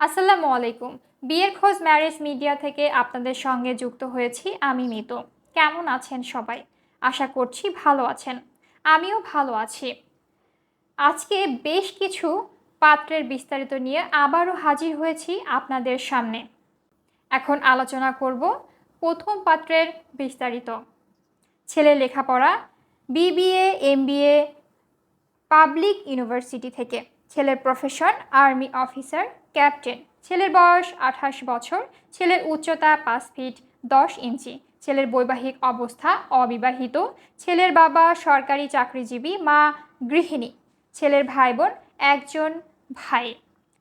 আসসালামু আলাইকুম। বিয়ের খোঁজ ম্যারেজ মিডিয়া থেকে আপনাদের সঙ্গে যুক্ত হয়েছি আমি মিতু। কেমন আছেন সবাই? আশা করছি ভালো আছেন। আমিও ভালো আছি। আজকে বেশ কিছু পাত্রের বিস্তারিত নিয়ে আবারও হাজির হয়েছি আপনাদের সামনে। এখন আলোচনা করব প্রথম পাত্রের বিস্তারিত। ছেলে লেখাপড়া, বিবিএ, এমবিএ, পাবলিক ইউনিভার্সিটি থেকে। ছেলের প্রফেশন আর্মি অফিসার ক্যাপ্টেন ছেলের বয়স আঠাশ বছর, ছেলের উচ্চতা পাঁচ ফিট দশ ইঞ্চি। ছেলের বৈবাহিক অবস্থা অবিবাহিত। ছেলের বাবা সরকারি চাকরিজীবী, মা গৃহিণী। ছেলের ভাই বোন একজন ভাই।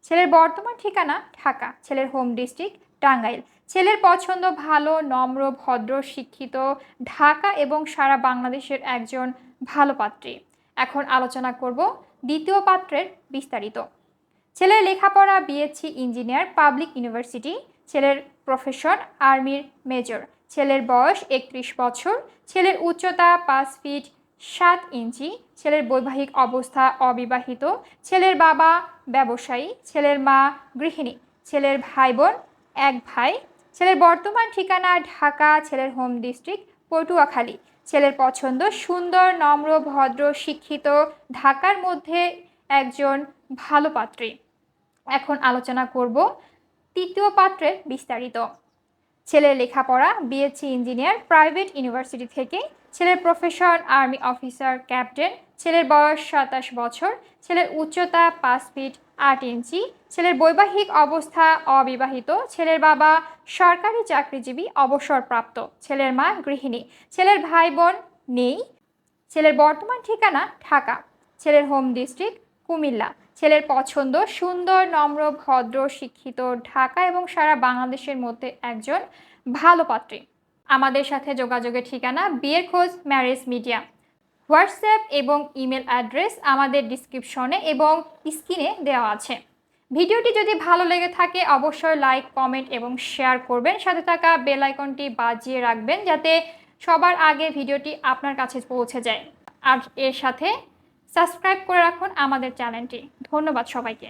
ছেলের বর্তমান ঠিকানা ঢাকা। ছেলের হোম ডিস্ট্রিক্ট টাঙ্গাইল। ছেলের পছন্দ ভালো, নম্র, ভদ্র, শিক্ষিত, ঢাকা এবং সারা বাংলাদেশের একজন ভালো পাত্রী। এখন আলোচনা করব দ্বিতীয় পাত্রের বিস্তারিত। ছেলের লেখাপড়া বিএসসি ইঞ্জিনিয়ার পাবলিক ইউনিভার্সিটি ছেলের প্রফেশন আর্মির মেজর ছেলের বয়স একত্রিশ বছর, ছেলের উচ্চতা পাঁচ ফিট সাত ইঞ্চি, ছেলের বৈবাহিক অবস্থা অবিবাহিত, ছেলের বাবা ব্যবসায়ী, ছেলের মা গৃহিণী, ছেলের ভাই বোন এক ভাই, ছেলের বর্তমান ঠিকানা ঢাকা, ছেলের হোম ডিস্ট্রিক্ট পটুয়াখালী ছেলের পছন্দ, সুন্দর, নম্র, ভদ্র, শিক্ষিত, ঢাকার মধ্যে একজন ভালো পাত্রী। এখন আলোচনা করব তৃতীয় পাত্রের বিস্তারিত। ছেলের লেখাপড়া বিএসসি ইঞ্জিনিয়ার প্রাইভেট ইউনিভার্সিটি থেকে। ছেলের প্রফেশন আর্মি অফিসার ক্যাপ্টেন ছেলের বয়স সাতাশ বছর। ছেলের উচ্চতা পাঁচ ফিট আট ইঞ্চি। ছেলের বৈবাহিক অবস্থা অবিবাহিত। ছেলের বাবা সরকারি চাকরিজীবী, অবসরপ্রাপ্ত। ছেলের মা গৃহিণী। ছেলের ভাই বোন নেই। ছেলের বর্তমান ঠিকানা ঢাকা। ছেলের হোম ডিস্ট্রিক্ট কুমিল্লা। ছেলের পছন্দ সুন্দর, নম্র, ভদ্র, শিক্ষিত ঢাকা এবং সারা বাংলাদেশের মধ্যে একজন ভালো পাত্রী। আমাদের সাথে যোগাযোগের ঠিকানা Biyer Khoj Marriage Media. WhatsApp এবং ইমেল অ্যাড্রেস আমাদের ডিসক্রিপশনে এবং স্ক্রিনে দেওয়া আছে। ভিডিওটি যদি ভালো লেগে থাকে, অবশ্যই লাইক, কমেন্ট এবং শেয়ার করবেন। সাথে থাকা বেল আইকনটি বাজিয়ে রাখবেন যাতে সবার আগে ভিডিওটি আপনার কাছে পৌঁছে যায়। আর এর সাথে সাবস্ক্রাইব করে রাখুন আমাদের চ্যানেলটি। ধন্যবাদ সবাইকে।